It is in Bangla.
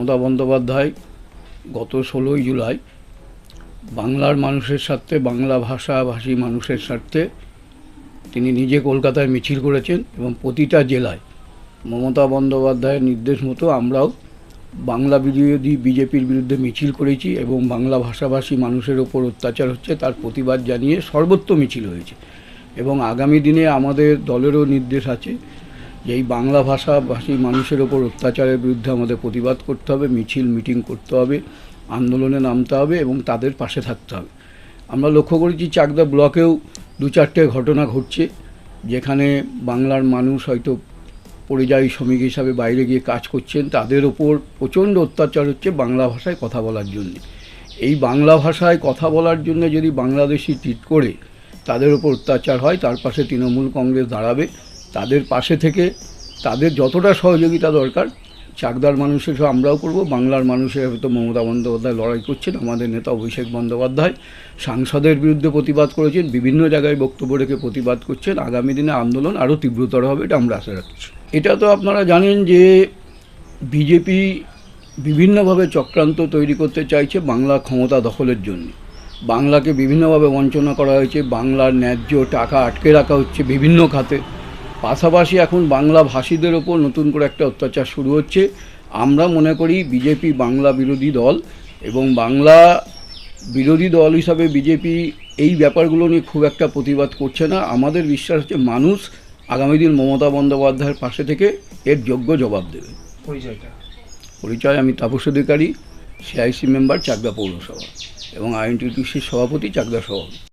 মমতা বন্দ্যোপাধ্যায় গত ষোলোই জুলাই বাংলার মানুষের স্বার্থে, বাংলা ভাষাভাষী মানুষের স্বার্থে তিনি নিজে কলকাতায় মিছিল করেছেন এবং প্রতিটা জেলায় মমতা বন্দ্যোপাধ্যায়ের নির্দেশ মতো আমরাও বাংলা বিরোধী বিজেপির বিরুদ্ধে মিছিল করেছি এবং বাংলা ভাষাভাষী মানুষের ওপর অত্যাচার হচ্ছে, তার প্রতিবাদ জানিয়ে সর্বত্র মিছিল হয়েছে। এবং আগামী দিনে আমাদের দলেরও নির্দেশ আছে যে এই বাংলা ভাষাভাষী মানুষের ওপর অত্যাচারের বিরুদ্ধে আমাদের প্রতিবাদ করতে হবে, মিছিল, মিটিং করতে হবে, আন্দোলনে নামতে হবে এবং তাদের পাশে থাকতে হবে। আমরা লক্ষ্য করেছি চাকদা ব্লকেও দু চারটে ঘটনা ঘটছে, যেখানে বাংলার মানুষ হয়তো পরিযায়ী শ্রমিক হিসাবে বাইরে গিয়ে কাজ করছেন, তাদের ওপর প্রচণ্ড অত্যাচার হচ্ছে বাংলা ভাষায় কথা বলার জন্য। এই বাংলা ভাষায় কথা বলার জন্য যদি বাংলাদেশি ট্রিট করে তাদের ওপর অত্যাচার হয়, তার পাশে তৃণমূল কংগ্রেস দাঁড়াবে তাদের পাশে থেকে তাদের যতটা সহযোগিতা দরকার, চাকদার মানুষের সব আমরাও করব, বাংলার মানুষের হয়তো মমতা বন্দ্যোপাধ্যায় লড়াই করছেন, আমাদের নেতা অভিষেক বন্দ্যোপাধ্যায় সাংসদের বিরুদ্ধে প্রতিবাদ করেছেন, বিভিন্ন জায়গায় বক্তব্য রেখে প্রতিবাদ করছেন, আগামী দিনে আন্দোলন আরও তীব্রতর হবে এটা আমরা আশা রাখছি। এটা তো আপনারা জানেন যে বিজেপি বিভিন্নভাবে চক্রান্ত তৈরি করতে চাইছে বাংলা ক্ষমতা দখলের জন্য। বাংলাকে বিভিন্নভাবে বঞ্চনা করা হয়েছে, বাংলার ন্যায্য টাকা আটকে রাখা হচ্ছে বিভিন্ন খাতে। পাশাপাশি এখন বাংলা ভাষীদের ওপর নতুন করে একটা অত্যাচার শুরু হচ্ছে। আমরা মনে করি বিজেপি বাংলা বিরোধী দল এবং বাংলা বিরোধী দল হিসাবে বিজেপি এই ব্যাপারগুলো নিয়ে খুব একটা প্রতিবাদ করছে না। আমাদের বিশ্বাস হচ্ছে মানুষ আগামী দিন মমতা বন্দ্যোপাধ্যায়ের পাশে থেকে এর যোগ্য জবাব দেবে। পরিচয়টা? পরিচয় আমি তাপস অধিকারী সিআইসি মেম্বার চাকদা পৌরসভা এবং আইএনটিটিউসির সভাপতি চাকদা সভাপতি।